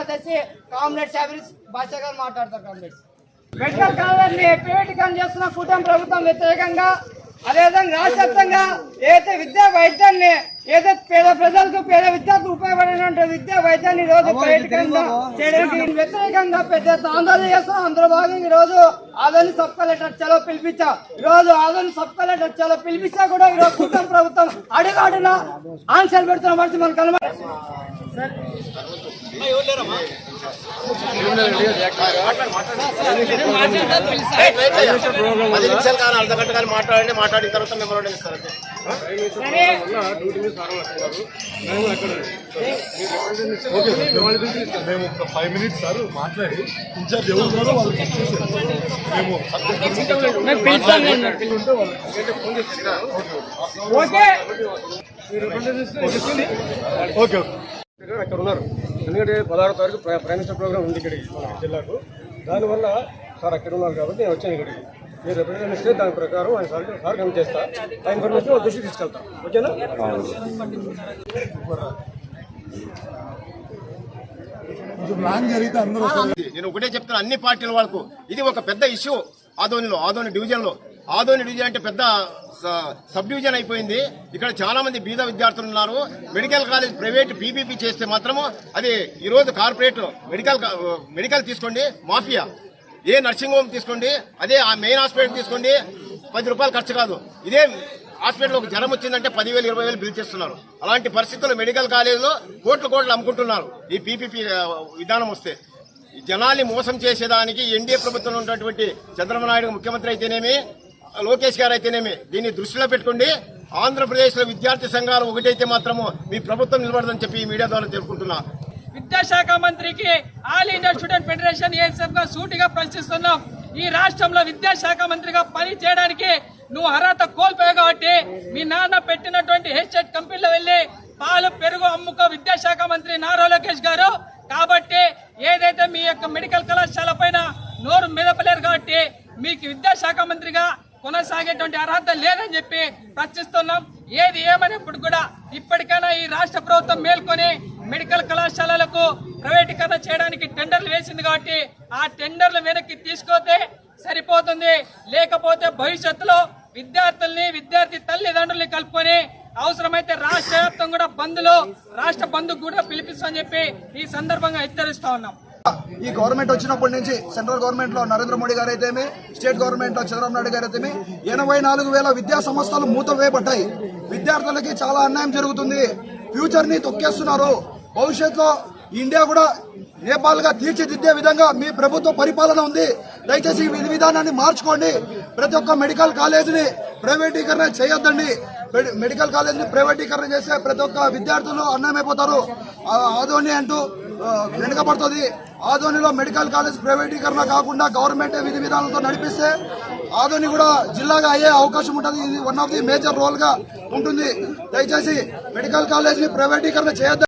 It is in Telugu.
కార్యదర్శి కామ్రేడ్స్ శాబరిస్ భాషా గారు మాట్లాడతారు కామ్రేడ్స్. మెడికల్ కాలేజీని ప్రైవేటీకరణ చేస్తున్న కూటమి ప్రభుత్వం వ్యతిరేకంగా అదేవిధంగా రాష్ట్ర వ్యాప్తంగా ఏదైతే విద్యా వైద్యాన్ని ఏదైతే పేద ప్రజలకు పేద విద్యార్థులకు ఉపయోగపడిన విద్యా వైద్యాన్ని ఈ రోజు చేయడానికి వ్యతిరేకంగా పెద్ద ఆందోళన చేస్తున్నాం అందులో భాగంగా ఈ రోజు ఆదోని సబ్ కలెక్టర్ చలో పిలిపించా. ఈ రోజు ఆదోని సబ్ కలెక్టర్ చలో పిలిపించా కూడా ఈ రోజు కూటమి ప్రభుత్వం అడుగాడున ఆన్సర్ పెడుతున్న మనిషి మనకు పది నిమిషాలు కానీ అర్ధ గంట కానీ మాట్లాడండి మాట్లాడిన తర్వాత ఇస్తారు అంతే. మేము ఒక ఫైవ్ మినిట్స్ సార్ మాట్లాడి ఇన్ఛార్జ్ ఎవరు ఉన్నారో వాళ్ళు మేము ఓకే. ఓకే ఓకే అక్కడ ఉన్నారు. ఎందుకంటే పదహారో తారీఖు ప్ర- ప్రైమ్ మినిస్టర్ ప్రోగ్రామ్ ఉంది ఇక్కడికి జిల్లాకు. దానివల్ల సార్ అక్కడ ఉన్నారు కాబట్టి నేను వచ్చాను ఇక్కడికి. మీరు రిప్రజెంట్ ఇస్తే దాని ప్రకారం ఆయన సార్ సార్ కమిట్ చేస్తా. ఆ ఇన్ఫర్మేషన్ వాళ్ళ దృష్టికి తీసుకెళ్తా. ఓకేనా? నేను ఒకటే చెప్తున్నా అన్ని పార్టీల వాళ్ళకు. ఇది ఒక పెద్ద ఇష్యూ ఆదోనిలో ఆదోని డివిజన్లో ఆదోని డివిజన్ అంటే పెద్ద స- సబ్ డివిజన్ అయిపోయింది. ఇక్కడ చాలా మంది బీద విద్యార్థులు ఉన్నారు. మెడికల్ కాలేజ్ ప్రైవేట్ పీపీపీ చేస్తే మాత్రము అది ఈ రోజు కార్పొరేట్ మెడికల్ మెడికల్ తీసుకోండి మాఫియా. ఏ నర్సింగ్ హోమ్ తీసుకోండి అదే ఆ మెయిన్ హాస్పిటల్ తీసుకోండి పది రూపాయలు ఖర్చు కాదు. ఇదే హాస్పిటల్ ఒక జ్వరం వచ్చిందంటే పదివేలు ఇరవై వేలు బిల్ చేస్తున్నారు. అలాంటి పరిస్థితుల్లో మెడికల్ కాలేజీలో కోట్లు కోట్లు అమ్ముకుంటున్నారు ఈ పీపీపీ విధానం వస్తే. ఈ జనాల్ని మోసం చేసేదానికి ఎన్డీఏ ప్రభుత్వంలో ఉన్నటువంటి చంద్రబాబు నాయుడు ముఖ్యమంత్రి అయితేనేమి లోకేష్ గారు అయితేనేమి దీన్ని దృష్టిలో పెట్టుకోండి. ఆంధ్రప్రదేశ్లో విద్యార్థి సంఘాలు ఒకటైతే మాత్రము మీ ప్రభుత్వం నిలబడదని చెప్పి ఈ మీడియా ద్వారా తెలుపుకుంటున్నా. విద్యాశాఖ మంత్రికి ఆల్ ఇండియా స్టూడెంట్ ఫెడరేషన్ ఏఎస్ఎఫ్గా సూటిగా ప్రశ్నిస్తున్నాం. ఈ రాష్ట్రంలో విద్యాశాఖ మంత్రిగా పని చేయడానికి నువ్వు అర్హత కోల్పోయావు కాబట్టి మీ నాన్న పెట్టినటువంటి హెచ్ఎట్ కంపెనీలో వెళ్ళి పాలు పెరుగు అమ్ముకో విద్యాశాఖ మంత్రి నారా లోకేష్ గారు. కాబట్టి ఏదైతే మీ యొక్క మెడికల్ కళాశాల పైన నోరు మెదపలేరు కాబట్టి మీకు విద్యాశాఖ మంత్రిగా కొనసాగేటువంటి అర్హత లేదని చెప్పి ప్రశ్నిస్తున్నాం. ఏది ఏమైనప్పుడు కూడా ఇప్పటికైనా ఈ రాష్ట్ర ప్రభుత్వం మేల్కొని మెడికల్ కళాశాలలకు ప్రైవేటీకరణ చేయడానికి టెండర్లు వేసింది కాబట్టి ఆ టెండర్లు వెనక్కి తీసుకోతే సరిపోతుంది. లేకపోతే భవిష్యత్తులో విద్యార్థుల్ని విద్యార్థి తల్లిదండ్రుల్ని కలుపుకొని అవసరమైతే రాష్ట్ర వ్యాప్తం కూడా బంద్లు రాష్ట్ర బంధు కూడా పిలిపిస్తామని చెప్పి ఈ సందర్భంగా హెచ్చరిస్తా ఉన్నాం. ఈ గవర్నమెంట్ వచ్చినప్పటి నుంచి సెంట్రల్ గవర్నమెంట్లో నరేంద్ర మోడీ గారు అయితేమి స్టేట్ గవర్నమెంట్లో చంద్రబాబు నాయుడు గారు అయితేమి ఎనభై నాలుగు వేల విద్యా సంస్థలు మూతవేయబడ్డాయి. విద్యార్థులకి చాలా అన్యాయం జరుగుతుంది. ఫ్యూచర్ని తొక్కేస్తున్నారు. భవిష్యత్తులో ఇండియా కూడా నేపాల్గా తీర్చిదిద్దే విధంగా మీ ప్రభుత్వ పరిపాలన ఉంది. దయచేసి ఈ విధి విధానాన్ని మార్చుకోండి. ప్రతి ఒక్క మెడికల్ కాలేజీని ప్రైవేటీకరణ చేయొద్దండి. మెడికల్ కాలేజీని ప్రైవేటీకరణ చేస్తే ప్రతి ఒక్క విద్యార్థులు అన్నమైపోతారు. ఆధోని అంటూ వెనుకబడుతుంది. ఆధోనిలో మెడికల్ కాలేజ్ ప్రైవేటీకరణ కాకుండా గవర్నమెంట్ విధి విధానాలతో నడిపిస్తే ఆధోని కూడా జిల్లాగా అయ్యే అవకాశం ఉంటుంది. ఇది వన్ ఆఫ్ ది మేజర్ రోల్గా ఉంటుంది. దయచేసి మెడికల్ కాలేజీని ప్రైవేటీకరణ చేయొద్దు